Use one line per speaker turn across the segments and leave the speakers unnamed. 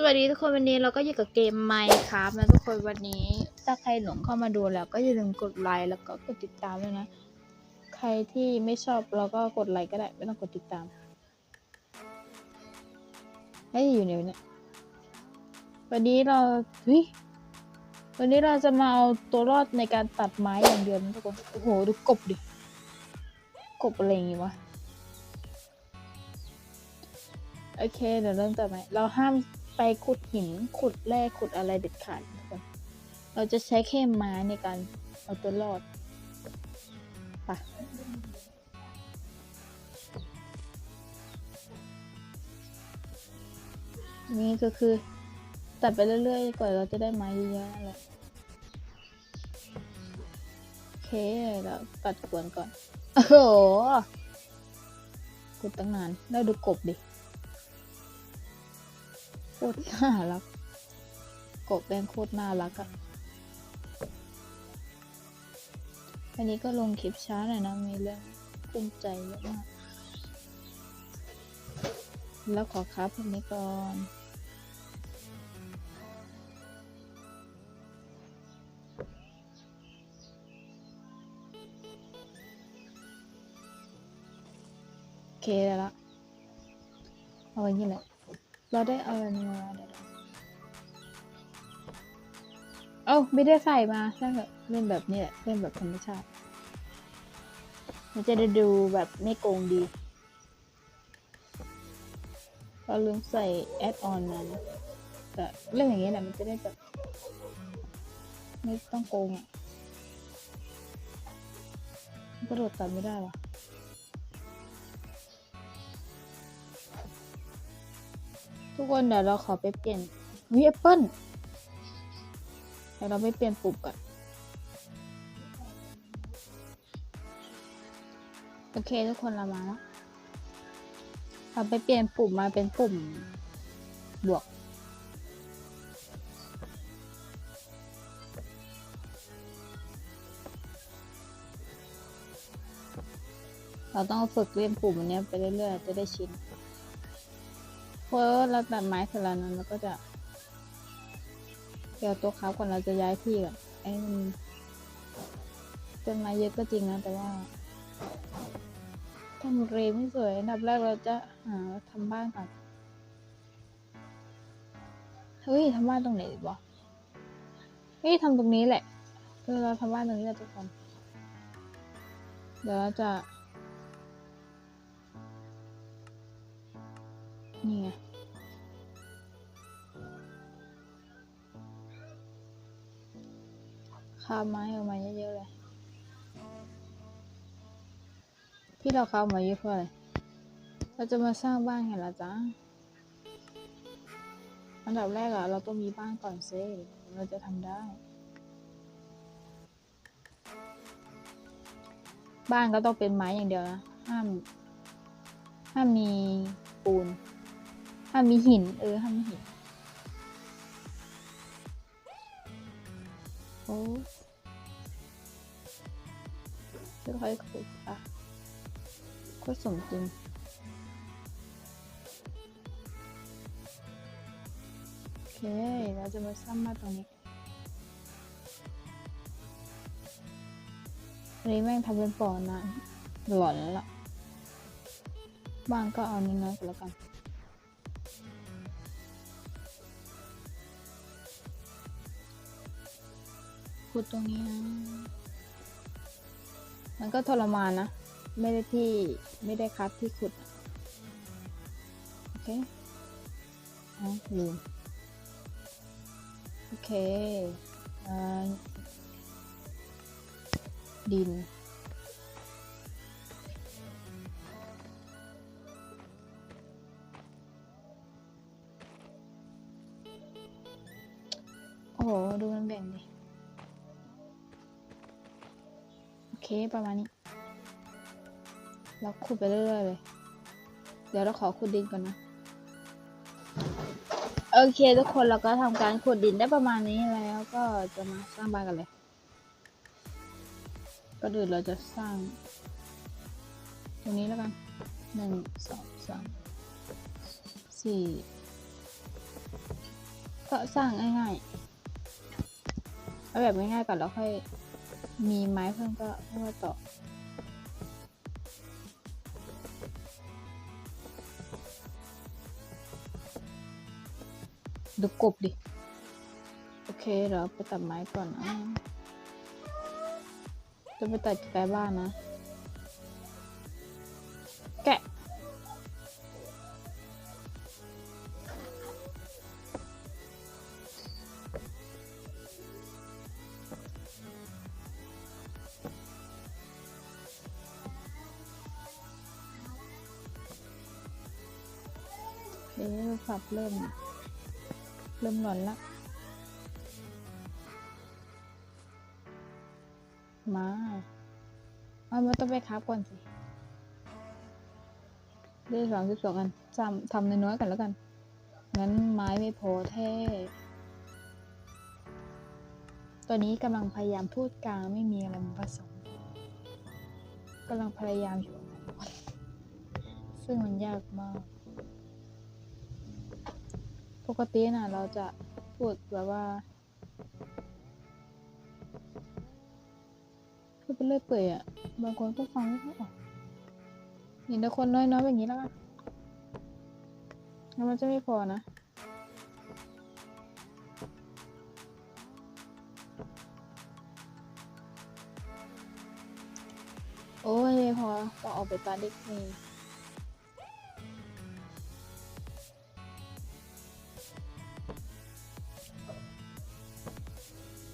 สวัสดีทุกคนวันนี้เราก็อยู่กับเกมไมค์ครับนะทุกคนวันนี้ ถ้าใครหลงเข้ามาดูแล้ว ก็อย่าลืมกดไลค์แล้วก็กดติดตามด้วยนะ ใครที่ไม่ชอบเราก็กดไลค์ก็ได้ ไม่ต้องกดติดตามให้อยู่ไหนวะเนี่ยวันนี้เราเฮ้ยวันนี้เราจะมาเอาตัวรอดในการตัดไม้อย่างเดียวนะทุกคนโอ้โหดูกบดิกบอะไรอย่างงี้วะโอเคเดี๋ยวเริ่มต่อไปเราห้าม ไปขุดหินขุดแร่ขุดอะไรเด็ดขาดทุกคนเราจะใช้แค่ไม้ในการเอาตัวรอดไปนี่ก็คือ ตัดไปเรื่อยๆ กว่าเราจะได้ไม้เยอะๆแหละโอเคเราตัดกวนก่อน โอ้โหขุดตั้งนาน แล้วดูกบดิ โคตรน่ารัก กบแดงโคตรน่ารักอะอันนี้ก็ลงคลิปช้าหน่อยนะ มีเรื่องภูมิใจเยอะมาก แล้วขอครับพวกนี้ก่อนโอเคแล้วละเอาไว้นี่แหละ เราได้เอาอันนี้มาเดี๋ยวเอ้าไม่ได้ใส่มาใช่เหรอเล่นแบบนี้แหละเล่นแบบธรรมชาติมันจะได้ดูแบบไม่โกงดีเราลืมใส่แอดออนมานะแต่เล่นอย่างนี้ยแหละมันจะได้แบบไม่ต้องโกงอะกระโดดตัดไม่ได้หรอ ทุกคนเดี๋ยวเราขอไปเปลี่ยนวิแอปเปิลเดี๋ยวเราไปเปลี่ยนปุ่มก่อน โอเคทุกคนเรามาแล้วเราไปเปลี่ยนปุ่มมาเป็นปุ่มบวก เราต้องฝึกเล่นปุ่มอันนี้ไปเรื่อยๆจะได้ชิน เพราะเราตัดไม้เสร็จแล้วนั้นเราก็จะเดี๋ยวตัวเขาก่อนเราจะย้ายที่ก่อนไอ้มันต้นไม้เยอะก็จริงนะแต่ว่าทำเรไม่สวยอันดับแรกเราจะหาทำบ้านก่อนเฮ้ยทำบ้านตรงไหนดีวะเฮ้ยทำตรงนี้แหละคือเราทำบ้านตรงนี้แหละทุกคน เดี๋ยวเราจะ นี่ไงคาบไม้ออกมาเยอะๆเลย ที่เราคาบมาเยอะเพราะอะไรเราจะมาสร้างบ้านกันละจ้าอันดับแรกอะเราต้องมีบ้านก่อนเซ่เราจะทำได้ บ้านก็ต้องเป็นไม้อย่างเดียวนะ ห้าม ห้ามมีปูน ห้ามีหิน เออห้ามีหิน โอ้ค่อยๆขุดอะก็สมจริงโอเค เราจะมาสร้างบ้าตรงนี้อันนี้แม่งทำเป็นปอนะหลอนแล้วล่ะบ้านก็เอาน้อยๆก็แล้วกัน ขุดตรงนี้นะ มันก็ทรมานนะ ไม่ได้ที่ไม่ได้คัดที่ขุด โอเคอ๋อลืมโอเคอดิน โอ้โห ดูมันแบ่งดิ เคประมาณนี้ เราขุดไปเรื่อยๆเลย เดี๋ยวเราขอขุดดินก่อนนะ โอเคทุกคนเราก็ทำการขุดดินได้ประมาณนี้แล้วก็จะมาสร้างบ้านกันเลย ก็ดูเราจะสร้าง ตรงนี้แล้วกันหนึ่งสองสามสี่ก็สร้างง่ายๆเอาแบบง่ายๆก่อนแล้วค่อย มีไม้เพิ่มก็ค่มต่อ ดูกบดิ โอเคเดี๋ยวไปตัดไม้ก่อนนะจะไปตัดไกลบ้านนะ อ๊ะฝับเริ่ม เริ่มหลอนละ มาเอามาต้องไปคับก่อนสิ ได้สามสิบสองอันทำทำน้อยๆกันแล้วกัน งั้นไม้ไม่พอแท้ตอนนี้กำลังพยายามพูดกลางไม่มีอะไรมาผสมกำลังพยายามอยู่ซึ่งมันยากมาก ปกติน่ะเราจะพูดแบบว่าพูดไปเรื่อยเปื่อยอะ บางคนก็ฟังไม่ค่อยออกเห็นแต่คนน้อยๆแบบนี้แล้วกันแล้วมันจะไม่พอนะโอ้ยพอต้องออกไปตาเด็กนี่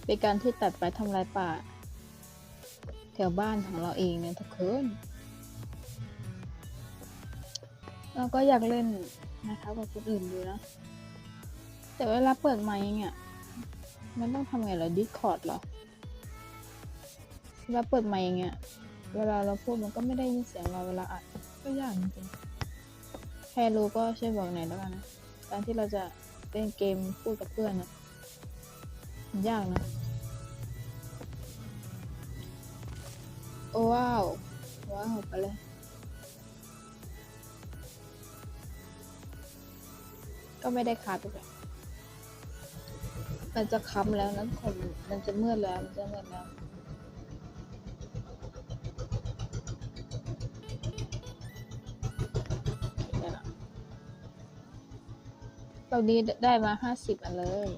เป็นการที่ตัดไปทำลายป่า แถวบ้านของเราเองเนี่ยทุกคนเราก็อยากเล่นนะคะกับคนอื่นดูนะ แต่เวลาเปิดไมค์เนี่ยมันต้องทำไงเหรอดิสคอร์ดเหรอเวลาเปิดไมค์อย่างเงี้ย เวลาเราพูดมันก็ไม่ได้ยินเสียงเราเวลาอัดก็ยากจริงๆใครรู้ก็ช่วยบอกหน่อยแล้วกันนะการที่เราจะเล่นเกมพูดกับเพื่อนอะมัน ยากนะ โอ้ว้าว ว้าว ไปเลย ก็ไม่ได้คัดเลยมันจะค้ำแล้วนะคนมันจะเมืดแล้ว มันจะเมืดแล้วเดี๋ยวนะตอนนี้ได้มาห้าสิบอันเลย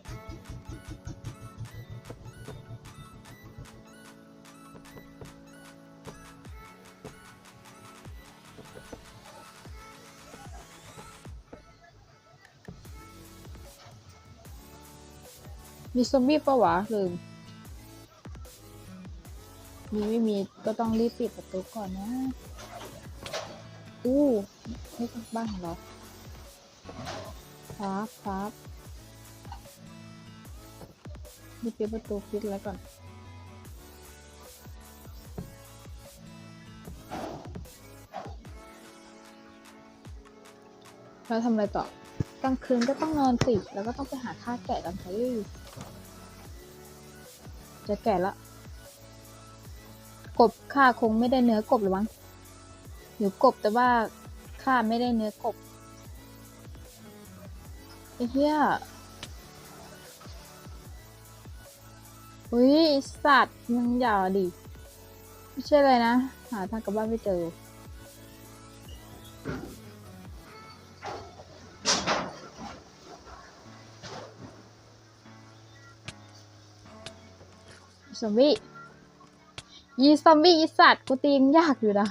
มีซอมบี้ปะวะลืม มีไม่มีก็ต้องรีบปิดประตูก่อนนะ อู้นี่บ้านของเราครับครับรีบปิดประตูปิดแล้วก่อนแล้วทำอะไรต่อกลางคืนก็ต้องนอนติดแล้วก็ต้องไปหาค่าแกะกันเฮ้ย จะแกะละกบค่าคงไม่ได้เนื้อกบหรือมั้งหรือกบแต่ว่าค่าไม่ได้เนื้อกบไอ้เหี้ยอุ้ยสัตว์มึงอย่าดิไม่ใช่เลยนะ หาทางกลับบ้านไม่เจอ ซอมบี้ยีซอมบี้ยีสัตว์กูตีมยากอยู่นะ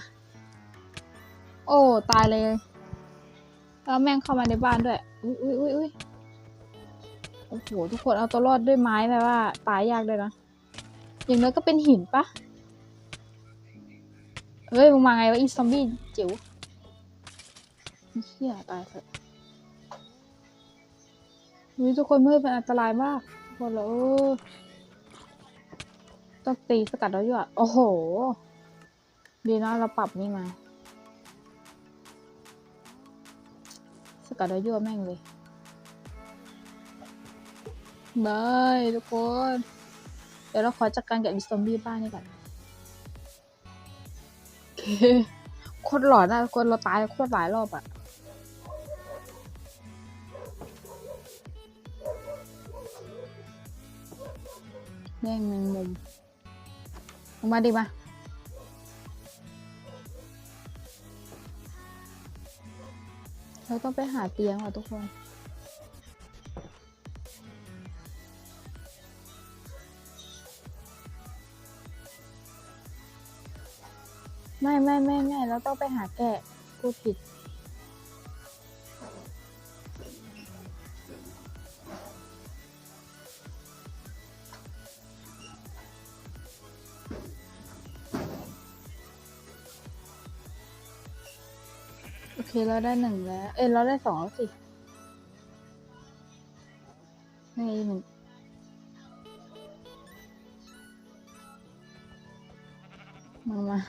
โอ้ ตายเลย แล้วแม่งเข้ามาในบ้านด้วย อุ้ยอุ้ยอุ้ยอุ้ยโอ้โห ทุกคนเอาตัวรอดด้วยไม้แปลว่า ตายยากเลยนะ อย่างน้อยก็เป็นหินปะเฮ้ยมึงมาไงวะอีซอมบี้จิ๋วเฮียตายเถอะทุกคนมืดเป็นอันตรายมากทุกคนแล้ว ต้องตีสกัดแล้วอยู่อะโอ้โห ดีนะเราปรับนี่มา สกัดแล้วยั่วแม่งเลยได้ทุกคน เดี๋ยวเราขอจัดการกับอิซอมบี้บ้านนี่ก่อนโอเคโคตรหลอนอะคนเราตายโคตรหลายรอบอะแย่งแมงมุม มาดิมาเราต้องไปหาเตียงว่ะทุกคน ไม่ไม่ไม่ไม่เราต้องไปหาแกะพูดผิด เคเราได้หนึ่งแล้ว เอ้ยเราได้สองแล้วสินี่หนึ่งมามา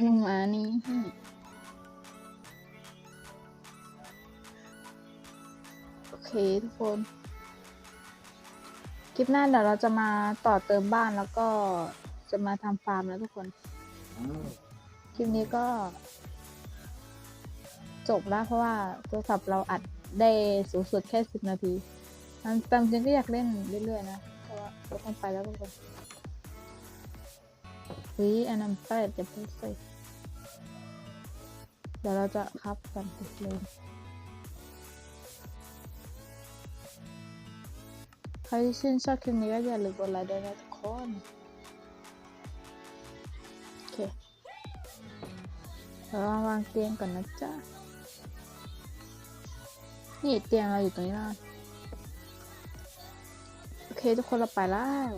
มึงมานี่โอเคทุกคน คลิปหน้าเดี๋ยวเราจะมาต่อเติมบ้านแล้วก็จะมาทำฟาร์มแล้วทุกคน คลิปนี้ก็ จบแล้วเพราะว่าโทรศัพท์เราอัดได้สูงสุดแค่สิบนาทีมันตามจริงก็อยากเล่นเรื่อยๆนะเพราะว่าต้องไปแล้วทุกคนเฮ้ยอันนั้นแปดจะพูดสิเดี๋ยวเราจะคับกันติดเลยใครที่ชื่นชอบคลิปนี้ก็อย่าลืมกดไลค์ด้วยนะทุกคนโอเคเรามาวางเตียงก่อนนะจ๊ะ นี่เตียงเราอยู่ตรงนี้ล่ะโอเค ทุกคนเราไปแล้ว